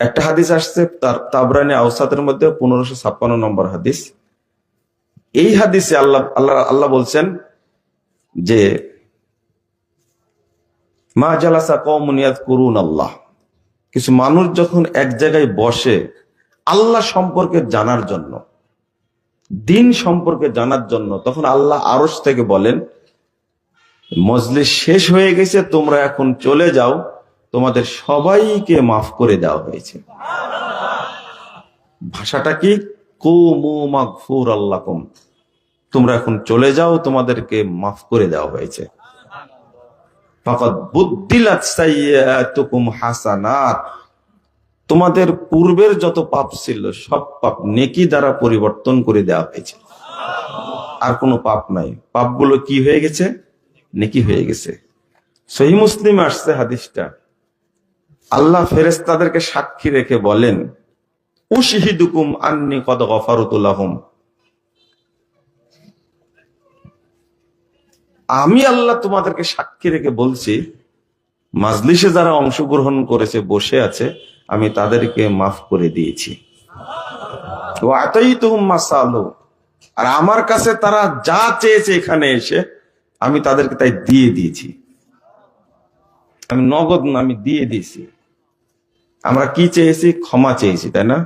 একটা হাদিস আসছে, তার তাবরানি আউসাতের মধ্যে পনেরোশো ছাপ্পান্ন নম্বর হাদিস। এই হাদিসে আল্লাহ আল্লাহ আল্লাহ বলছেন যে, মা জালাসা কমুনিয়াত করুন আল্লাহ। কিছু মানুষ যখন এক জায়গায় বসে আল্লাহ সম্পর্কে জানার জন্য, দিন সম্পর্কে জানার জন্য, তখন আল্লাহ আরস থেকে বলেন, মজলিস শেষ হয়ে গেছে, তোমরা এখন চলে যাও। তোমাদের সবাইকে মাফ করে দেওয়া হয়েছে। ভাষাটা কি? তোমরা এখন চলে যাও, তোমাদেরকে মাফ করে দেওয়া হয়েছে। তোমাদের পূর্বের যত পাপ ছিল, সব পাপ নেকি দ্বারা পরিবর্তন করে দেওয়া হয়েছে। আর কোনো পাপ নাই। পাপগুলো কি হয়ে গেছে? নেকি হয়ে গেছে। সহি মুসলিম আসছে হাদিসটা। আল্লাহ ফেরেস্তাদেরকে সাক্ষী রেখে বলেন, উশহিদুকুম আন্নি কদ গফারতুল্লাহম আমি আল্লাহ তোমাদেরকে সাক্ষী রেখে বলছি, মাজলিসে যারা অংশগ্রহণ করেছে, বসে আছে, আমি তাদেরকে মাফ করে দিয়েছি। আর আমার কাছে তারা যা চেয়েছে এখানে এসে, আমি তাদেরকে তাই দিয়ে দিয়েছি। আমি নগদ আমি দিয়ে দিয়েছি। আমরা কি চেয়েছি? ক্ষমা চেয়েছি, তাই না?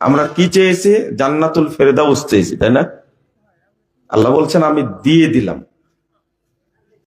আমরা কি চেয়েছি? জান্নাতুল ফেরদাউস চেয়েছি, তাই না? আল্লাহ বলছেন, আমি দিয়ে দিলাম।